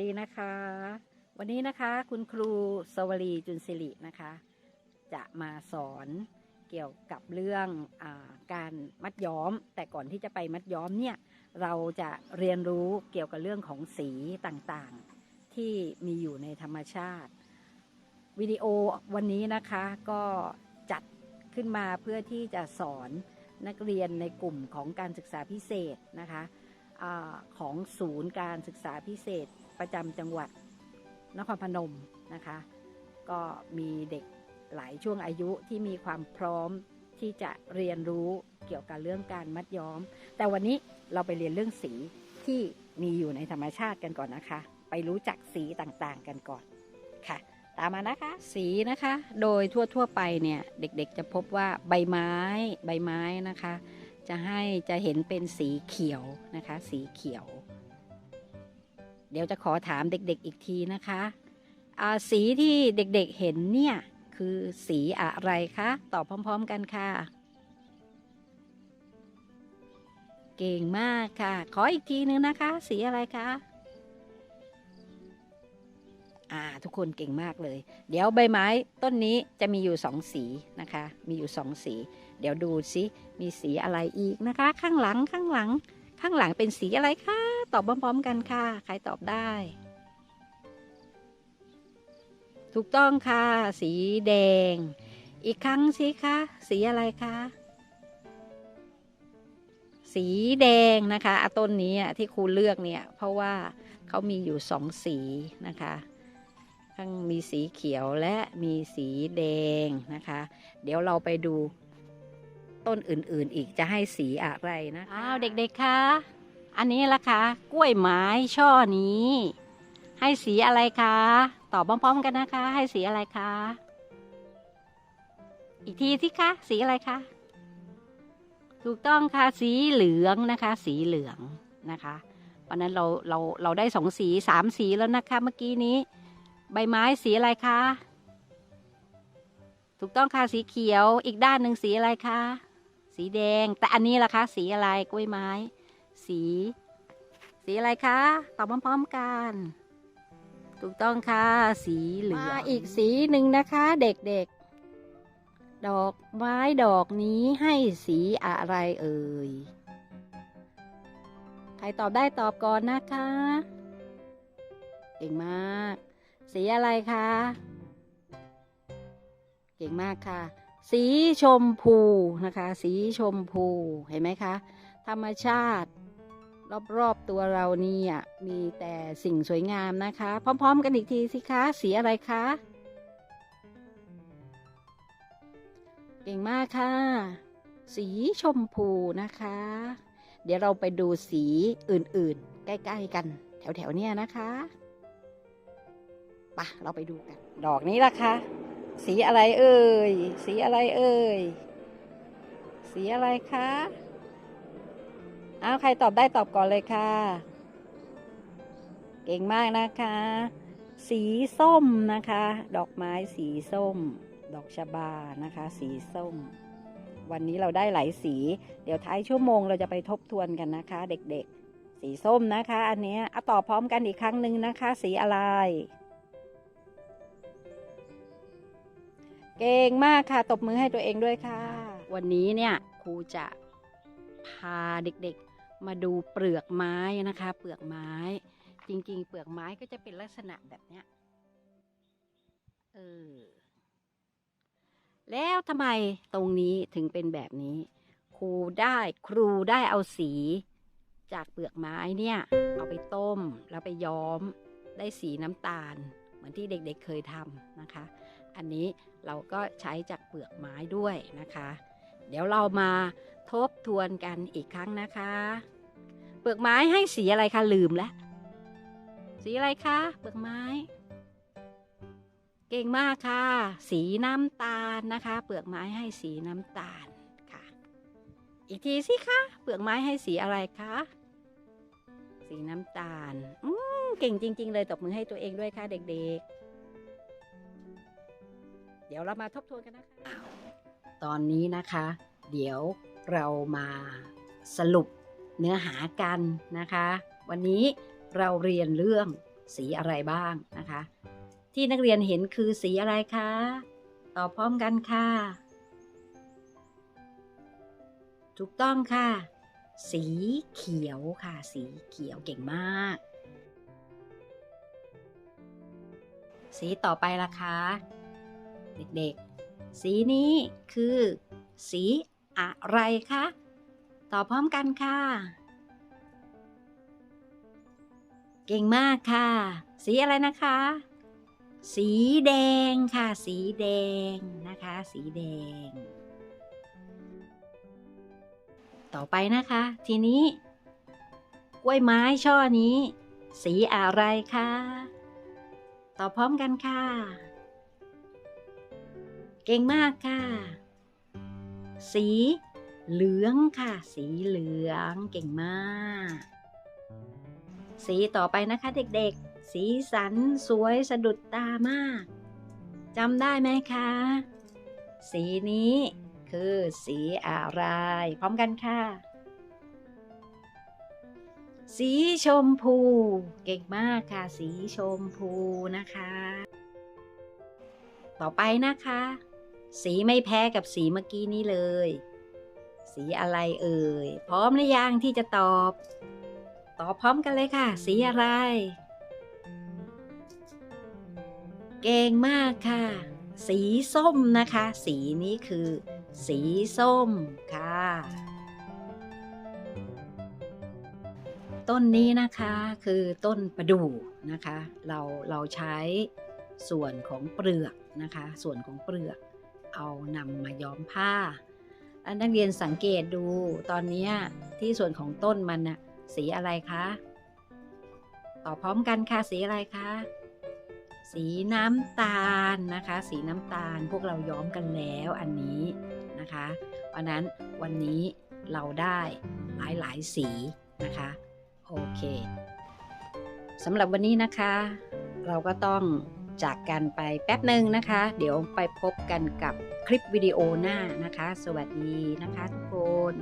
ดีนะคะ วันนี้นะคะคุณครูสวรีจุนสิรินะคะ จะมาสอนเกี่ยวกับเรื่องอการมัดย้อม แต่ก่อนที่จะไปมัดย้อมเนี่ยเราจะเรียนรู้เกี่ยวกับเรื่องของสีต่างๆ ที่มีอยู่ในธรรมชาติ วิดีโอวันนี้นะคะก็จัดขึ้นมาเพื่อที่จะสอนนักเรียนในกลุ่มของการศึกษาพิเศษนะคะของศูนย์การศึกษาพิเศษ ประจำจังหวัดนครพนมนะคะ ก็มีเด็กหลายช่วงอายุที่มีความพร้อมที่จะเรียนรู้เกี่ยวกับเรื่องการมัดย้อม แต่วันนี้เราไปเรียนเรื่องสีที่มีอยู่ในธรรมชาติกันก่อนนะคะ ไปรู้จักสีต่างๆกันก่อนค่ะ ตามมานะคะ สีนะคะ โดยทั่วๆไปเนี่ยเด็กๆจะพบว่าใบไม้ใบไม้นะคะ จะให้จะเห็นเป็นสีเขียวนะคะ สีเขียว เดี๋ยวจะขอถามเด็กๆอีกทีนะคะสีที่เด็กๆเห็นเนี่ย คือสีอะไรคะ ตอบพร้อมๆกันค่ะ เก่งมากค่ะ ขออีกทีนึงนะคะ สีอะไรคะอ่าทุกคนเก่งมากเลย เดี๋ยวใบไม้ต้นนี้จะมีอยู่สองสีนะคะ มีอยู่สองสี เดี๋ยวดูสิมีสีอะไรอีกนะคะ ข้างหลังข้างหลัง ข้างหลังเป็นสีอะไรคะ ตอบพร้อมๆกันค่ะ ใครตอบได้ ถูกต้องค่ะ สีแดง อีกครั้งสิคะ สีอะไรคะ สีแดงนะคะอะต้นนี้ที่ครูเลือกเนี่ย เพราะว่าเขามีอยู่สองสีนะคะทั้งมีสีเขียวและมีสีแดงนะคะ เดี๋ยวเราไปดูต้นอื่นๆ อีกจะให้สีอะไรนะอ้าวเด็กๆคะ อันนี้ละคะกล้วยไม้ช่อนี้ ให้สีอะไรคะตอบพร้อมๆกันนะคะ ให้สีอะไรคะอีกทีสิคะสีอะไรคะถูกต้องค่ะสีเหลืองนะคะ สีเหลืองนะคะวันนั้นเราเราเราได้สองสีสามสีแล้วนะคะ เมื่อกี้นี้ ใบไม้สีอะไรคะถูกต้องค่ะสีเขียวอีกด้านหนึ่งสีอะไรคะสีแดง แต่อันนี้ล่ะคะ สีอะไรกล้วยไม้ สี สีอะไรคะตอบพร้อมๆกัน ถูกต้องค่ะ สีเหลืองมาอีกสีหนึ่งนะคะ เด็กๆ ดอกไม้ดอกนี้ให้สีอะไรเอ่ย ใครตอบได้ตอบก่อนนะคะ เก่งมาก สีอะไรคะ เก่งมากค่ะสีชมพูนะคะ สีชมพูเห็นไหมคะ ธรรมชาติ รอบๆตัวเรานี่มีแต่สิ่งสวยงามนะคะ พร้อม ๆ กันอีกทีสิคะสีอะไรคะเก่งมากค่ะ สีชมพูนะคะ เดี๋ยวเราไปดูสีอื่นๆ ใกล้ ๆ กัน แถว ๆ เนี้ยนะคะปะเราไปดูกัน ดอกนี้ล่ะคะสีอะไรเอ่ย สีอะไรเอ่ย สีอะไรคะ อ้าวใครตอบได้ตอบก่อนเลยค่ะ เก่งมากนะคะ สีส้มนะคะ ดอกไม้สีส้ม ดอกชบานะคะ สีส้ม วันนี้เราได้หลายสี เดี๋ยวท้ายชั่วโมงเราจะไปทบทวนกันนะคะ เด็กๆ สีส้มนะคะ อันนี้เอาตอบพร้อมกันอีกครั้งหนึ่งนะคะ สีอะไร เก่งมากค่ะ ตบมือให้ตัวเองด้วยค่ะ วันนี้เนี่ยครูจะพาเด็กๆ มาดูเปลือกไม้นะคะ เปลือกไม้ จริง ๆ เปลือกไม้ก็จะเป็นลักษณะแบบเนี้ยเออแล้วทำไมตรงนี้ถึงเป็นแบบนี้ ครูได้ครูได้เอาสีจากเปลือกไม้เนี่ย เอาไปต้มแล้วไปย้อมได้สีน้ำตาล เหมือนที่เด็กๆเคยทำนะคะ อันนี้เราก็ใช้จากเปลือกไม้ด้วยนะคะ เดี๋ยวเรามาทบทวนกันอีกครั้งนะคะ เปลือกไม้ให้สีอะไรคะลืมแล้วสีอะไรคะเปลือกไม้ เก่งมากค่ะ สีน้ำตาลนะคะ เปลือกไม้ให้สีน้ำตาลค่ะ อีกทีสิคะเปลือกไม้ให้สีอะไรคะสีน้ำตาลอืมเก่งจริง ๆ เลยตบมือให้ตัวเองด้วยค่ะเด็ก ๆ เดี๋ยวเรามาทบทวนกันนะคะ ตอนนี้นะคะ เดี๋ยวเรามาสรุปเนื้อหากันนะคะ วันนี้เราเรียนเรื่องสีอะไรบ้างนะคะ ที่นักเรียนเห็นคือสีอะไรคะตอบพร้อมกันค่ะ ถูกต้องค่ะ สีเขียวค่ะ สีเขียวเก่งมาก สีต่อไปล่ะคะ เด็กๆ สีนี้คือ สีอะไรคะตอบพร้อมกันค่ะ เก่งมากค่ะ สีอะไรนะคะ สีแดงค่ะ สีแดงนะคะ สีแดง ต่อไปนะคะ ทีนี้กล้วยไม้ช่อนี้ สีอะไรคะตอบพร้อมกันค่ะ เก่งมากค่ะ สีเหลืองค่ะ สีเหลืองเก่งมาก สีต่อไปนะคะเด็กๆ สีสันสวยสะดุดตามากจำได้ไหมคะ สีนี้คือสีอะไร พร้อมกันค่ะ สีชมพู เก่งมากค่ะ สีชมพูนะคะ ต่อไปนะคะ สีไม่แพ้กับสีเมื่อกี้นี้เลย สีอะไรเอ่ย พร้อมหรือยังที่จะตอบ ตอบพร้อมกันเลยค่ะ สีอะไร เก่งมากค่ะ สีส้มนะคะ สีนี้คือ สีส้มค่ะ ต้นนี้นะคะคือต้นประดู่นะคะ เราเราใช้ส่วนของเปลือกนะคะ ส่วนของเปลือก เอานำมาย้อมผ้านักเรียนสังเกตดูตอนนี้ที่ส่วนของต้นมันน่ะสีอะไรคะตอบพร้อมกันค่ะสีอะไรคะ สีน้ำตาลนะคะ สีน้ำตาลพวกเราย้อมกันแล้วอันนี้นะคะเพราะนั้นวันนี้เราได้หลายหลายสีนะคะโอเคสำหรับวันนี้นะคะ เราก็ต้องจากกันไปแป๊บหนึ่งนะคะ เดี๋ยวไปพบกันกับ ลิปวิดีโอหน้านะคะ สวัสดีนะคะทุกคน